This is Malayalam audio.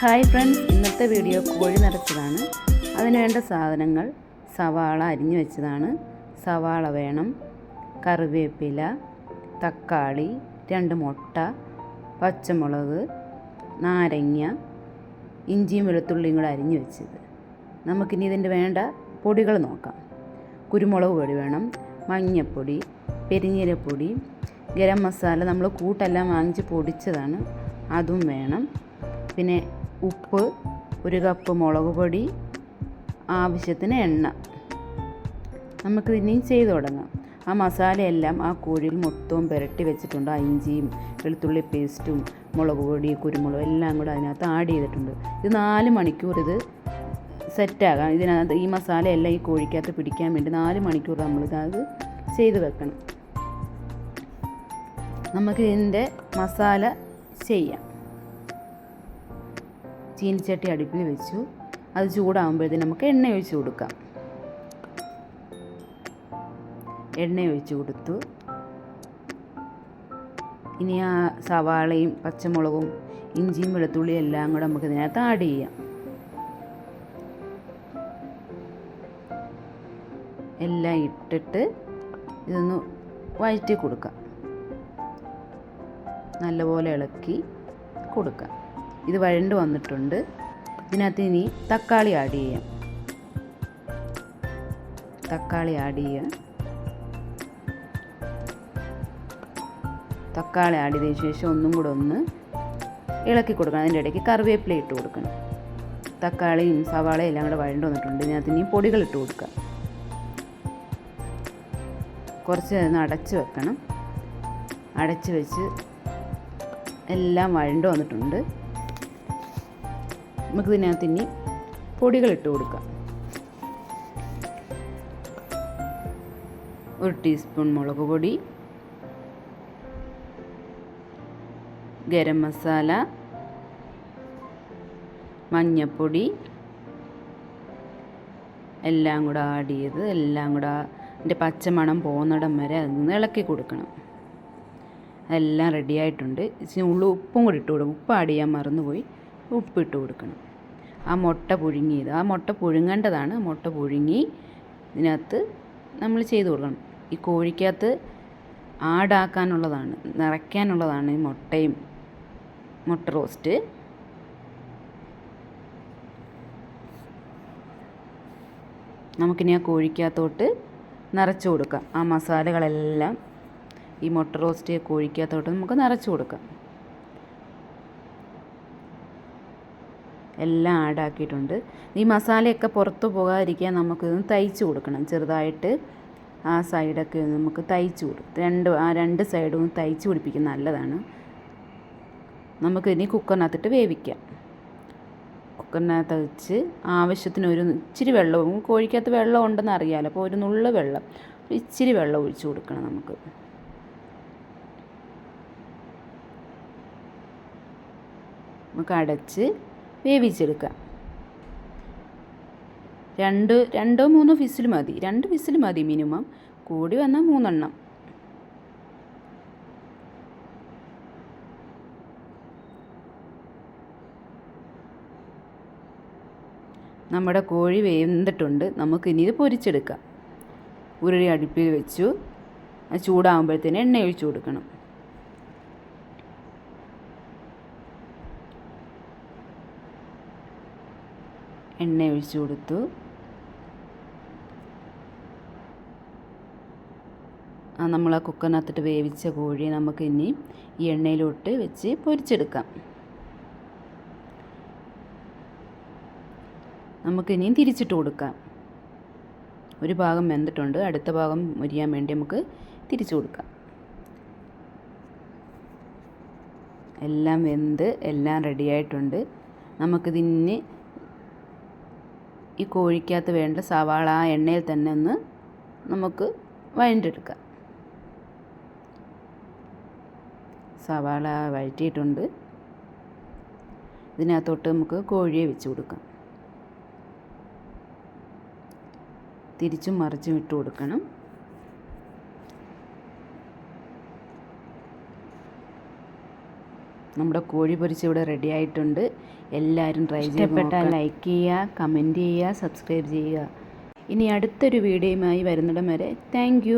ഹായ് ഫ്രണ്ട്സ് ഇന്നത്തെ വീഡിയോ കോഴി നിറച്ചതാണ്. അതിന് വേണ്ട സാധനങ്ങൾ സവാള അരിഞ്ഞു വെച്ചതാണ്. സവാള വേണം കറിവേപ്പില തക്കാളി രണ്ട് മുട്ട പച്ചമുളക് നാരങ്ങ ഇഞ്ചിയും വെളുത്തുള്ളിയും കൂടെ അരിഞ്ഞു വെച്ചത്. നമുക്കിനി ഇതിന്റെ വേണ്ട പൊടികൾ നോക്കാം. കുരുമുളക് പൊടി വേണം മഞ്ഞൾപ്പൊടി പെരിഞ്ഞീരപ്പൊടി ഗരം മസാല നമ്മൾ കൂട്ടെല്ലാം വാങ്ങിച്ച് പൊടിച്ചതാണ്. അതും വേണം. പിന്നെ ഉപ്പ് ഒരു കപ്പ് മുളക് പൊടി ആവശ്യത്തിന് എണ്ണ. നമുക്ക് ഇനിയും ചെയ്തു തുടങ്ങാം. ആ മസാലയെല്ലാം ആ കോഴിയിൽ മൊത്തവും പുരട്ടി വെച്ചിട്ടുണ്ട്. ആ ഇഞ്ചിയും വെളുത്തുള്ളി പേസ്റ്റും മുളക് പൊടി കുരുമുളക് എല്ലാം കൂടെ അതിനകത്ത് ആഡ് ചെയ്തിട്ടുണ്ട്. ഇത് നാല് മണിക്കൂർ ഇത് സെറ്റാകാം. ഇതിനകത്ത് ഈ മസാലയെല്ലാം ഈ കോഴിക്കകത്ത് പിടിക്കാൻ വേണ്ടി നാല് മണിക്കൂർ നമ്മളിത് ചെയ്ത് വെക്കണം. നമുക്ക് ഇതിന്റെ മസാല ചെയ്യാം. ചീനിച്ചട്ടി അടുപ്പിൽ വെച്ചു. അത് ചൂടാകുമ്പോഴത്തേന് നമുക്ക് എണ്ണ ഒഴിച്ച് കൊടുക്കാം. എണ്ണ ഒഴിച്ച് കൊടുത്തു. ഇനി ആ സവാളയും പച്ചമുളകും ഇഞ്ചിയും വെളുത്തുള്ളിയും എല്ലാം കൂടെ നമുക്ക് ഇതിനകത്ത് ആഡ് ചെയ്യാം. എല്ലാം ഇട്ടിട്ട് ഇതൊന്ന് വഴറ്റി കൊടുക്കാം. നല്ലപോലെ ഇളക്കി കൊടുക്കാം. ഇത് വഴണ്ട് വന്നിട്ടുണ്ട്. ഇതിനകത്ത് ഇനി തക്കാളി ആഡ് ചെയ്യാം. തക്കാളി ആഡ് ചെയ്യാം. തക്കാളി ആഡ് ചെയ്തതിന് ശേഷം ഒന്നും കൂടെ ഒന്ന് ഇളക്കി കൊടുക്കണം. അതിന്റെ ഇടയ്ക്ക് കറിവേപ്പില ഇട്ട് കൊടുക്കണം. തക്കാളിയും സവാളയും എല്ലാം കൂടെ വഴണ്ട് വന്നിട്ടുണ്ട്. ഇതിനകത്ത് ഇനി പൊടികൾ ഇട്ട് കൊടുക്കാം. കുറച്ച് നേരം അടച്ച് വെക്കണം. അടച്ച് വെച്ച് എല്ലാം വഴണ്ട് വന്നിട്ടുണ്ട്. നമുക്ക് ഇതിനകത്ത് ഇനി പൊടികൾ ഇട്ട് കൊടുക്കാം. ഒരു ടീസ്പൂൺ മുളക് പൊടി ഗരം മസാല മഞ്ഞപ്പൊടി എല്ലാം കൂടെ ആഡ് ചെയ്ത് എല്ലാം കൂടെ അതിന്റെ പച്ചമണം പോകുന്നിടം വരെ അതൊന്ന് ഇളക്കി കൊടുക്കണം. എല്ലാം റെഡിയായിട്ടുണ്ട് ഇച്ചിരി ഉള്ളു ഉപ്പും കൂടി ഇട്ട് കൊടുക്കും. ഉപ്പ് ആഡ് ചെയ്യാൻ മറന്നുപോയി. ഉപ്പ് ഇട്ട് കൊടുക്കണം. ആ മുട്ട പുഴുങ്ങിയത് ആ മുട്ട പുഴുങ്ങേണ്ടതാണ്. മുട്ട പുഴുങ്ങി ഇതിനകത്ത് നമ്മൾ ചെയ്ത് കൊടുക്കണം. ഈ കോഴിക്കകത്ത് ആടാക്കാനുള്ളതാണ് നിറയ്ക്കാനുള്ളതാണ് ഈ മുട്ടയും മുട്ട റോസ്റ്റ്. നമുക്കിനി ആ കോഴിക്കകത്തോട്ട് നിറച്ച് കൊടുക്കാം. ആ മസാലകളെല്ലാം ഈ മുട്ട റോസ്റ്റ് കോഴിക്കകത്തോട്ട് നമുക്ക് നിറച്ച് കൊടുക്കാം. എല്ലാം ആഡ് ആക്കിയിട്ടുണ്ട് ഈ മസാലയൊക്കെ പുറത്ത് പോകാതിരിക്കാൻ നമുക്കിതൊന്ന് തയ്ച്ച് കൊടുക്കണം. ചെറുതായിട്ട് ആ സൈഡൊക്കെ നമുക്ക് തയ്ച്ച് കൊടുക്കും രണ്ട് ആ രണ്ട് സൈഡും തയ്ച്ച് പിടിപ്പിക്കുന്ന നല്ലതാണ്. നമുക്കിനി കുക്കറിനകത്തിട്ട് വേവിക്കാം. കുക്കറിനകത്ത് വെച്ച് ആവശ്യത്തിന് ഒരു ഇച്ചിരി വെള്ളവും കോഴിക്കകത്ത് വെള്ളം ഉണ്ടെന്ന് അറിയാമല്ലോ അപ്പോൾ ഒരു നുള്ള വെള്ളം ഇച്ചിരി വെള്ളം ഒഴിച്ചു കൊടുക്കണം നമുക്ക്. നമുക്ക് അടച്ച് വേവിച്ചെടുക്കാം രണ്ട് രണ്ടോ മൂന്നോ ഫിസിൽ മതി. രണ്ട് ഫിസിൽ മതി മിനിമം. കൂടി വന്നാൽ മൂന്നെണ്ണം. നമ്മുടെ കോഴി വെന്തിട്ടുണ്ട്. നമുക്ക് ഇനി ഇത് പൊരിച്ചെടുക്കാം. ഉരുളി അടുപ്പിൽ വെച്ചു. ചൂടാകുമ്പോഴത്തേന് എണ്ണ ഒഴിച്ചു കൊടുക്കണം. എണ്ണ ഒഴിച്ചു കൊടുത്തു. ആ നമ്മൾ ആ കുക്കറിനകത്തിട്ട് വേവിച്ച കോഴി നമുക്ക് ഇനി ഈ എണ്ണയിലോട്ട് വെച്ച് പൊരിച്ചെടുക്കാം. നമുക്ക് ഇനിയും തിരിച്ചിട്ട് കൊടുക്കാം. ഒരു ഭാഗം വെന്തിട്ടുണ്ട് അടുത്ത ഭാഗം മുരിയാൻ വേണ്ടി നമുക്ക് തിരിച്ചു കൊടുക്കാം. എല്ലാം വെന്ത് എല്ലാം റെഡിയായിട്ടുണ്ട് നമുക്കിതിന് ഈ കോഴിക്കകത്ത് വേണ്ട സവാള ആ എണ്ണയിൽ തന്നെ ഒന്ന് നമുക്ക് വഴണ്ടെടുക്കാം സവാള വഴറ്റിയിട്ടുണ്ട്. ഇതിനകത്തോട്ട് നമുക്ക് കോഴിയെ വെച്ച് കൊടുക്കാം. തിരിച്ചും മറിച്ചും ഇട്ട് കൊടുക്കണം. നമ്മുടെ കോഴി പൊരിച്ച് ഇവിടെ റെഡി ആയിട്ടുണ്ട്. എല്ലാവരും ട്രൈ ചെയ്യപ്പെട്ടാൽ ലൈക്ക് ചെയ്യുക കമന്റ് ചെയ്യുക സബ്സ്ക്രൈബ് ചെയ്യുക. ഇനി അടുത്തൊരു വീഡിയോയുമായി വരുന്നിടം വരെ. താങ്ക്